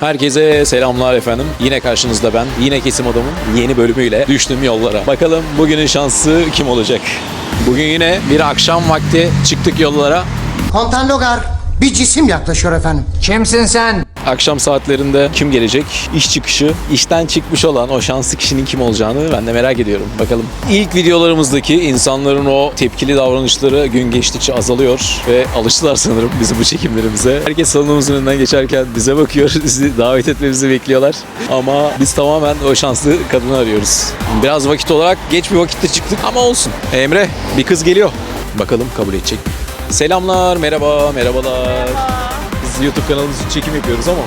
Herkese selamlar efendim. Yine karşınızda ben. Yine Kesim Adam'ın yeni bölümüyle düştüm yollara. Bakalım bugünün şansı kim olacak? Bugün yine bir akşam vakti çıktık yollara. Logar bir cisim yaklaşıyor efendim. Kimsin sen? Akşam saatlerinde kim gelecek? İş çıkışı, işten çıkmış olan o şanslı kişinin kim olacağını ben de merak ediyorum. Bakalım. İlk videolarımızdaki insanların o tepkili davranışları gün geçtikçe azalıyor ve alıştılar sanırım bizim bu çekimlerimize. Herkes salonumuzun önünden geçerken bize bakıyor, bizi davet etmemizi bekliyorlar. Ama biz tamamen o şanslı kadını arıyoruz. Biraz vakit olarak geç bir vakitte çıktık ama olsun. Emre, bir kız geliyor. Bakalım kabul edecek mi? Selamlar, merhaba, merhabalar. Biz YouTube kanalımız için çekim yapıyoruz ama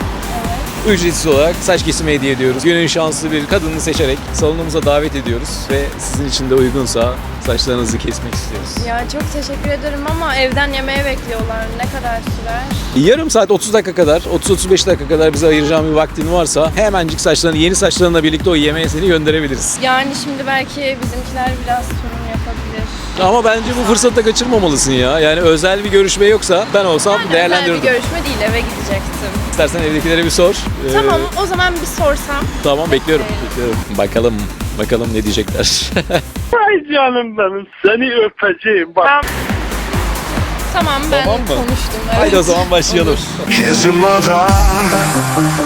ücretsiz olarak saç kesimi hediye ediyoruz. Günün şanslı bir kadını seçerek salonumuza davet ediyoruz ve sizin için de uygunsa saçlarınızı kesmek istiyoruz. Ya çok teşekkür ederim ama evden yemeğe bekliyorlar. Ne kadar sürer? Yarım saat 30 dakika kadar, 30-35 dakika kadar bize ayıracağım bir vaktin varsa hemencik saçlarını, yeni saçlarınla birlikte o yemeğe seni gönderebiliriz. Yani şimdi belki bizimkiler biraz sorun. Ama bence bu fırsatı da kaçırmamalısın ya. Yani özel bir görüşme yoksa ben olsam Yani özel bir görüşme değil eve gidecektim. İstersen evdekilere bir sor. Ee, Tamam o zaman bir sorsam. Tamam bekliyorum. bekliyorum. Bakalım bakalım ne diyecekler. Ay canım benim seni öpeceğim bak. Ben... Tamam ben Tamam mı? konuştum. Evet. Haydi o zaman başlayalım. Kesim adam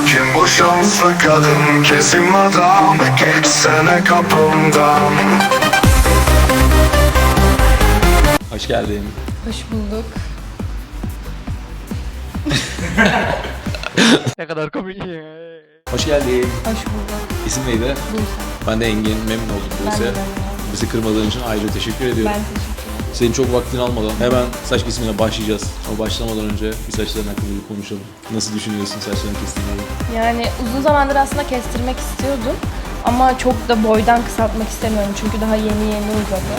Kim bu şanslı kadın Kesim adam Geçsene kapımdan Hoş geldin. Hoş bulduk. Hoş geldin. Hoş bulduk. İsim neydi? Buse. Ben de Engin memnun oldum Ben Buse. de memnun oldum. Bizi kırmadığın için ayrıca teşekkür ediyorum. Ben teşekkür ederim. Senin çok vaktini almadan hemen saç kesimine başlayacağız. Ama başlamadan önce bir saçların hakkında bir konuşalım. Nasıl düşünüyorsun saçlarını kestirmeyi? Yani uzun zamandır aslında kestirmek istiyordum. Ama çok da boydan kısaltmak istemiyorum çünkü daha yeni yeni uzadı.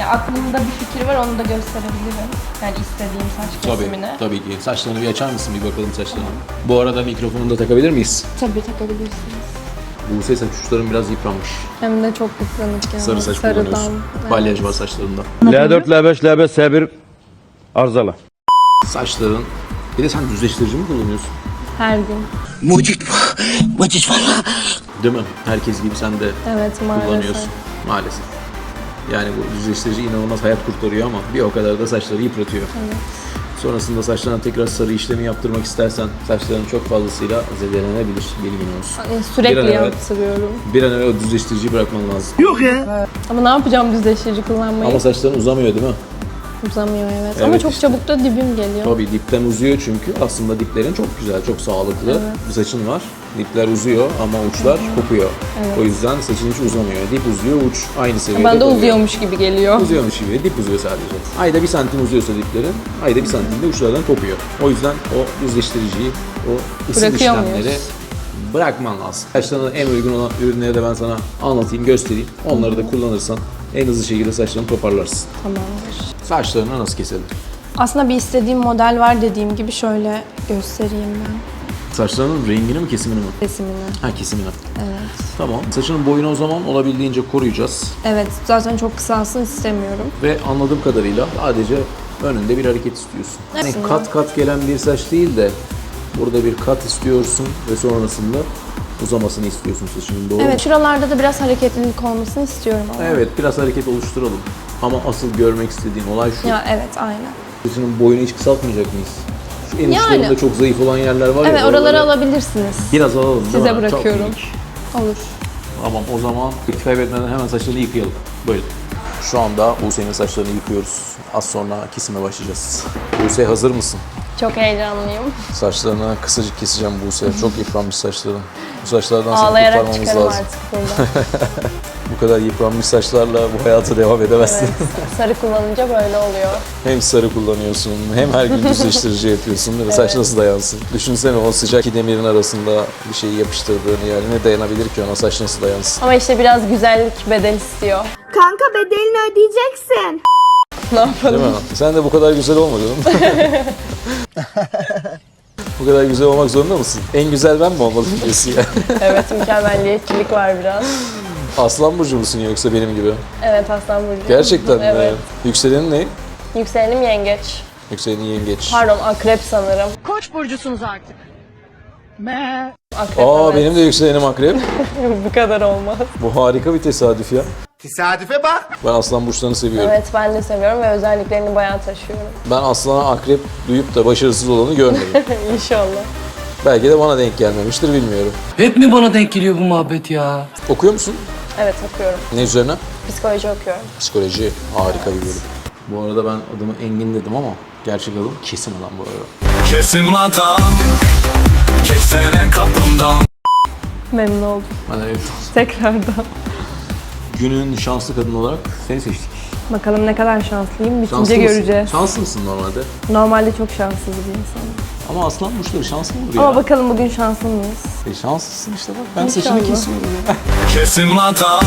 Ya aklımda bir fikir var onu da gösterebilirim. Yani istediğim saç kesimini. Tabii, tabii ki. Saçlarını bir açar mısın bir bakalım saçlarına. Bu arada mikrofonunu da takabilir miyiz? Tabii takabilirsiniz. Buse saç uçların biraz yıpranmış. Hem de çok yıpranık yani. Sarı saç Sarıdan. kullanıyorsun. Evet. Balyaj var saçlarında. L4, L5, L5, S1 arızalı. Saçların... Bir de sen düzleştirici mi kullanıyorsun? Her gün. Değil mi? Herkes gibi sen de Evet maalesef. kullanıyorsun. Maalesef. Yani bu düzleştirici inanılmaz hayat kurtarıyor ama bir o kadar da saçları yıpratıyor. Sonrasında saçlarına tekrar sarı işlemi yaptırmak istersen saçların çok fazlasıyla zedelenebilir bilgin olsun. Yani Bir sürekli evvel- yaptırıyorum. Bir an evvel o düzleştiriciyi bırakman lazım. Ama ne yapacağım düzleştirici kullanmayı? Ama saçların uzamıyor değil mi? Uzamıyor evet. Evet Ama çok işte. çabuk da dibim geliyor. Tabii dipten uzuyor çünkü aslında diplerin çok güzel, çok sağlıklı bir saçın var. Dipler uzuyor ama uçlar kopuyor. O yüzden saçın hiç uzamıyor. Dip uzuyor, uç aynı seviyede Ben de kalıyor. uzuyormuş gibi geliyor. Uzuyormuş gibi, dip uzuyor sadece. Ayda bir santim uzuyorsa diplerin, ayda bir santim de uçlardan kopuyor. O yüzden o düzleştiriciyi, o ısı Bırakıyor işlemleri bırakman lazım. Saçlarına en uygun olan ürünleri de ben sana anlatayım, göstereyim. Onları da kullanırsan en hızlı şekilde saçlarını toparlarsın. Tamamdır. Saçlarını nasıl keselim? Aslında bir istediğim model var dediğim gibi şöyle göstereyim ben Saçlarının rengini mi kesimini mi? resimini. Ha kesimini. Evet. Tamam. Saçının boyunu o zaman olabildiğince koruyacağız. Evet zaten çok kısalsın istemiyorum. Ve anladığım kadarıyla sadece önünde bir hareket istiyorsun. Yani Aslında. kat kat gelen bir saç değil de burada bir kat istiyorsun ve sonrasında uzamasını istiyorsun saçının doğru mu? Evet şuralarda da biraz hareketlilik olmasını istiyorum ama. Evet biraz hareket oluşturalım. Ama asıl görmek istediğim olay şu. Ya evet aynen. Saçının boyunu hiç kısaltmayacak mıyız? Şu en Yani. uçlarında çok zayıf olan yerler var ya. Evet oraları alabilirsiniz. Biraz alalım değil Size mi? bırakıyorum. Minik. Olur. Tamam o zaman vakit kaybetmeden hemen saçlarını yıkayalım. Buyurun. Şu anda Buse'nin saçlarını yıkıyoruz. Az sonra kesime başlayacağız. Buse hazır mısın? Çok heyecanlıyım. Saçlarını kısacık keseceğim Buse. Çok yıpranmış saçların. Bu saçlardan seni Ağlayarak kurtarmamız çıkarım lazım. artık buradan. Bu kadar yıpranmış saçlarla bu hayata devam edemezsin. Evet. Sarı kullanınca böyle oluyor. hem sarı kullanıyorsun, hem her gün düzleştirici yapıyorsun. Ve saç nasıl dayansın? Düşünsene o sıcak iki demirin arasında bir şeyi yapıştırdığını yani ne dayanabilir ki ona saç nasıl dayansın? Ama işte biraz güzellik bedel istiyor. Kanka bedelini ödeyeceksin. Ne yapalım? Değil mi? Sen de bu kadar güzel olmadın. bu kadar güzel olmak zorunda mısın? En güzel ben mi olmalıyım diyorsun ya? evet mükemmelliyetçilik var biraz. Aslan burcu musun yoksa benim gibi? Evet Aslan Burcu. Gerçekten Evet. mi? Yükselenin ne? Yükselenim yengeç. Yükselenin yengeç. Pardon akrep sanırım. Koç burcusunuz artık. Akrep Aa evet. benim de yükselenim akrep. Bu kadar olmaz. Bu harika bir tesadüf ya. Tesadüfe bak. Ben aslan burçlarını seviyorum. Evet ben de seviyorum ve özelliklerini bayağı taşıyorum. Ben aslana akrep duyup da başarısız olanı görmedim. İnşallah. Belki de bana denk gelmemiştir bilmiyorum. Hep mi bana denk geliyor bu muhabbet ya? Okuyor musun? Evet okuyorum. Ne üzerine? Psikoloji okuyorum. Psikoloji. Harika bir bölüm. Bu arada ben adımı Engin dedim ama gerçek adım kesin adam bu arada. Kesim adam Geçsene kapımdan Memnun oldum. Ben de Tekrardan. Günün şanslı kadın olarak seni seçtik. Bakalım ne kadar şanslıyım. Bitince Şanslı mısın? göreceğiz. Şanslı mısın normalde? Normalde çok şanssız bir insanım. Ama aslan burçları şanslı olur ya. Ama bakalım bugün şanslı mıyız? E, şanslısın işte bak. Ben İnşallah. saçını kesiyorum ya. Kesim adam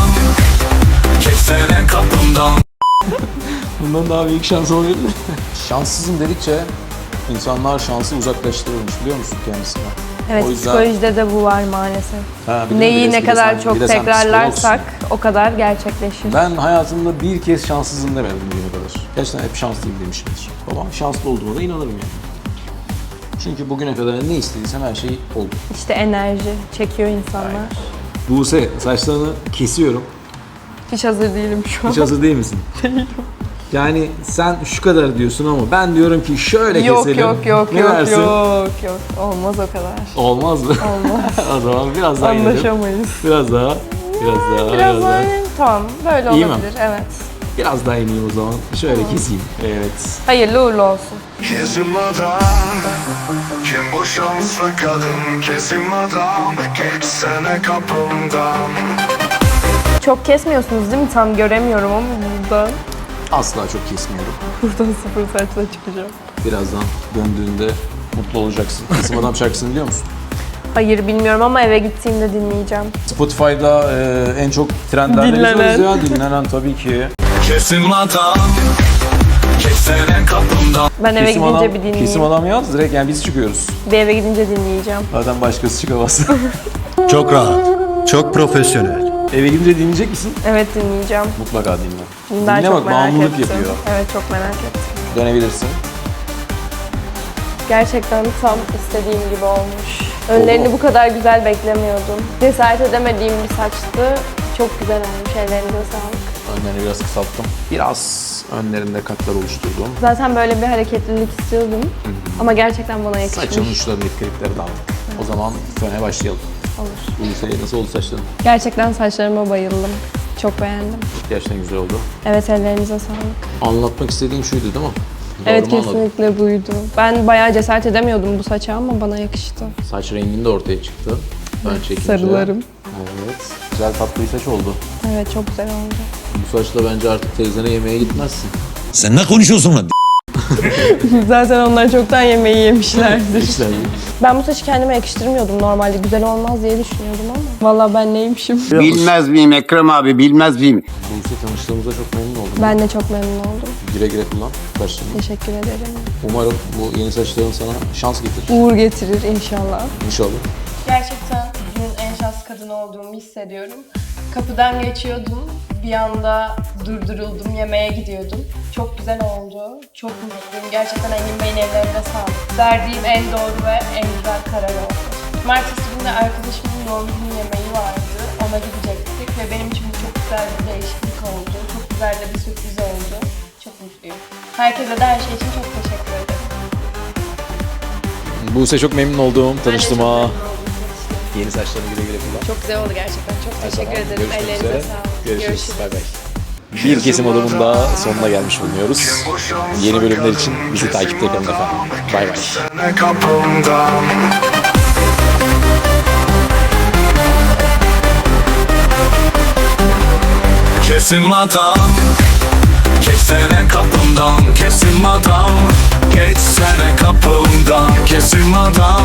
Geçsene kapımdan Bundan daha büyük şans olabilir mi? Şanssızım dedikçe insanlar şansı uzaklaştırıyormuş biliyor musun kendisine? Evet O yüzden- psikolojide de bu var maalesef. Ha, bir de Neyi bir de ne kadar sen- çok de sen tekrarlarsak o kadar gerçekleşir. Ben hayatımda bir kez şanssızım demedim bugüne kadar. Gerçekten hep şanslıyım demişimdir. Ama şanslı olduğuma da inanırım yani. Çünkü bugüne kadar ne istediysem her şey oldu. İşte enerji çekiyor insanlar. Buse saçlarını kesiyorum. Hiç hazır değilim şu an. Hiç hazır değil misin? Değilim. Yani sen şu kadar diyorsun ama ben diyorum ki şöyle Yok keselim. yok yok Ne yok dersin? yok yok olmaz o kadar. Olmaz mı? Olmaz. o zaman biraz daha inelim. Anlaşamayız. Biraz daha. Biraz daha. Biraz daha tamam böyle İyi mi? olabilir evet. Biraz daha ineyim o zaman. Şöyle keseyim. Evet. Hayırlı uğurlu olsun. Kesim adam Kim bu şanslı kadın Kesim adam Geçsene kapımdan Çok kesmiyorsunuz değil mi? Tam göremiyorum ama buradan. Asla çok kesmiyorum. Buradan sıfır saçla çıkacağım. Birazdan döndüğünde mutlu olacaksın. Kesim Adam şarkısını biliyor musun? Hayır bilmiyorum ama eve gittiğimde dinleyeceğim. Spotify'da e, en çok trendlerde Dinlenen. ya. Dinlenen tabii ki. Kesim adam kapımdan Ben eve Kesim gidince adam, bir dinleyeyim. Kesim Adam yaz direkt yani biz çıkıyoruz. Bir eve gidince dinleyeceğim. Zaten başkası çıkamaz. Çok rahat, çok profesyonel. Eve gidince dinleyecek misin? Evet dinleyeceğim. Mutlaka dinle. Ben dinle çok bak merak bağımlılık ettim. yapıyor. Evet çok merak ettim. Dönebilirsin. Gerçekten tam istediğim gibi olmuş. Önlerini bu kadar güzel beklemiyordum. Cesaret edemediğim bir saçtı. Çok güzel olmuş. Ellerinize sağlık. Önlerini biraz kısalttım. Biraz önlerinde katlar oluşturdum. Zaten böyle bir hareketlilik istiyordum. Ama gerçekten bana yakışmış. Saçının uçlarındaki klipleri de aldık. O zaman föne başlayalım. Olur. Buse nasıl oldu saçların? Gerçekten saçlarıma bayıldım. Çok beğendim. Gerçekten güzel oldu. Evet ellerinize sağlık. Anlatmak istediğin şuydu değil mi? Doğru evet mu anladım? kesinlikle buydu. Ben bayağı cesaret edemiyordum bu saça ama bana yakıştı. Saç rengin de ortaya çıktı. Ön çekince. Sarılarım. Evet. Güzel tatlı bir saç oldu. Evet çok güzel oldu. Bu saçla bence artık teyzene yemeğe gitmezsin. Sen ne konuşuyorsun lan? Zaten onlar çoktan yemeği yemişlerdir. Ben bu saçı kendime yakıştırmıyordum normalde. Güzel olmaz diye düşünüyordum ama. Vallahi ben neymişim. Bilmez miyim Ekrem abi bilmez miyim? Buse tanıştığımıza çok memnun oldum. Ben de çok memnun oldum. Güle güle kullan. Teşekkür ederim. Umarım bu yeni saçların sana şans getirir. Uğur getirir inşallah. İnşallah. Gerçekten günün en şanslı kadını olduğumu hissediyorum. Kapıdan geçiyordum. Bir anda durduruldum. Yemeğe gidiyordum. Çok güzel oldu. Çok mutluyum. Gerçekten Engin Bey'in ellerine sağlık. Verdiğim en doğru ve en güzel karar oldu. Cumartesi günü arkadaşımın doğum günü yemeği vardı. Ona gidecektik ve benim için çok güzel bir değişiklik oldu. Çok güzel de bir sürpriz oldu. Çok mutluyum. Herkese de her şey için çok teşekkür ederim. Buse çok memnun oldum tanıştığıma. Yeni saçlarını güle güle kullan. Çok güzel oldu gerçekten. Çok Her teşekkür zaman. ederim. Görüşmek Ellerinize sağlık. Görüşürüz. Bay bay. Bir kesim adamın daha sonuna gelmiş bulunuyoruz. Yeni bölümler için bizi takipte kalın efendim. Bay bay. Kesin madam Geçsene kapımdan Kesin madam Geçsene kapımdan Kesin madam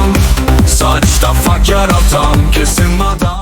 Sadistan fark yaratan kesin adam.